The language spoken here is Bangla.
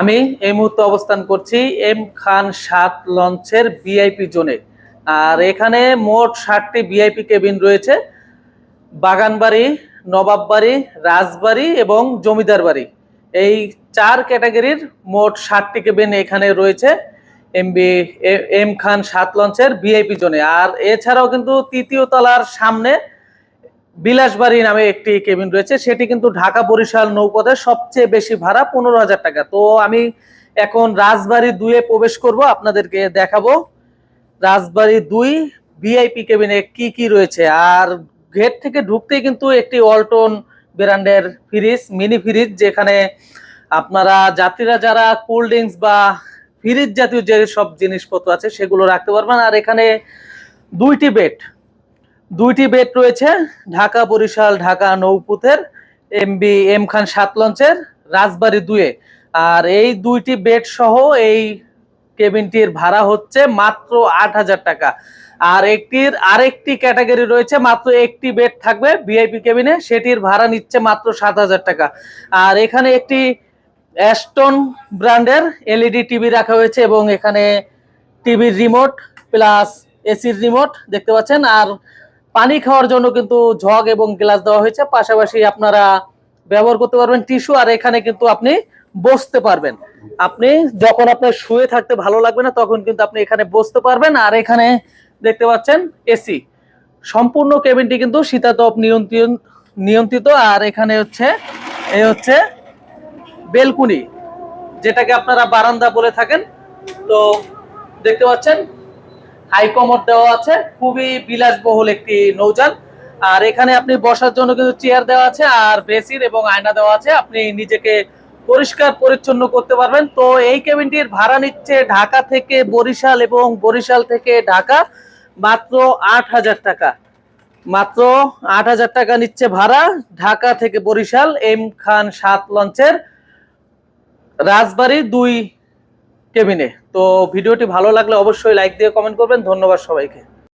আমি এই মুহূর্তে অবস্থান করছি এম খান সাত লঞ্চের ভিআইপি জোনে। আর এখানে মোট ষাটটি ভিআইপি কেবিন রয়েছে। বাগানবাড়ি, নবাববাড়ি, রাজবাড়ি এবং জমিদার বাড়ি এই চার ক্যাটাগরির মোট ষাটটি কেবিন এখানে রয়েছে এমবি এম খান সাত লঞ্চের ভিআইপি জোনে। আর এছাড়াও কিন্তু তৃতীয় তলার সামনে বিলাসবাড়ি নামে একটি কেবিন রয়েছে। সেটি কিন্তু ঢাকা বরিশাল নৌপথে সবচেয়ে বেশি ভাড়া পনেরো হাজার টাকা। তো আমি এখন রাজবাড়ি দুয়ে প্রবেশ করব, আপনাদেরকে দেখাবো। রাজবাড়ি দুই ভিআইপি কেবিনে কি কি রয়েছে। আর গেট থেকে ঢুকতেই কিন্তু একটি অল্টন ব্র্যান্ডের ফ্রিজ, মিনি ফ্রিজ, যেখানে আপনারা যাত্রীরা যারা কোল্ড ড্রিঙ্কস বা ফ্রিজ জাতীয় যে সব জিনিসপত্র আছে সেগুলো রাখতে পারবেন। আর এখানে দুইটি বেড দুইটি বেড রয়েছে, ঢাকা, বরিশাল, ঢাকা, নৌপুথের। এমবি, এম খান সাত লঞ্চের, রাজবাড়ি দুয়ে। আর এই দুইটি বেড সহ এই কেবিনটির ভাড়া হচ্ছে মাত্র আট হাজার টাকা। আর একটির আরেকটি ক্যাটাগরি রয়েছে, মাত্র একটি বেড থাকবে ভিআইপি কেবিনে, সেটির ভাড়া নিচ্ছে মাত্র সাত হাজার টাকা। আর এখানে একটি অ্যাস্টন ব্র্যান্ডের এলইডি টিভি রাখা হয়েছে এবং এখানে টিভির রিমোট প্লাস এসির রিমোট দেখতে পাচ্ছেন। আর পানি খাওয়ার জন্য কিন্তু জগ এবং গ্লাস দেওয়া হয়েছে। পাশাপাশি আপনারা ব্যবহার করতে পারবেন টিস্যু, আর এখানে কিন্তু আপনি বসতে পারবেন। আপনি যখন আপনার শুয়ে থাকতে ভালো লাগবে না, তখন কিন্তু আপনি এখানে বসতে পারবেন। আর এখানে দেখতে পাচ্ছেন এসি। সম্পূর্ণ কেবিনটি কিন্তু শীতাতপ নিয়ন্ত্রণ, নিয়ন্ত্রিত। আর এখানে হচ্ছে এই হচ্ছে বেলকুনি, যেটাকে আপনারা বারান্দা বলে থাকেন। তো দেখতে পাচ্ছেন হাই কমোড দেওয়া আছে, খুবই বিলাসবহুল একটি নৌযান। আর এখানে আপনি বসার জন্য কিন্তু চেয়ার দেওয়া আছে আর বেসিন এবং আয়না দেওয়া আছে। আপনি নিজেকে পরিষ্কার পরিচ্ছন্ন করতে পারবেন। তো এই কেবিনটির ভাড়া নিচ্ছে ঢাকা থেকে বরিশাল এবং বরিশাল থেকে ঢাকা মাত্র আট হাজার টাকা। মাত্র আট হাজার টাকা নিচ্ছে ভাড়া ঢাকা থেকে বরিশাল, এম খান সাত লঞ্চের রাজবাড়ি দুই কেবিনে। তো ভিডিওটি ভালো লাগলে অবশ্যই লাইক দিয়ে কমেন্ট করবেন। ধন্যবাদ সবাইকে।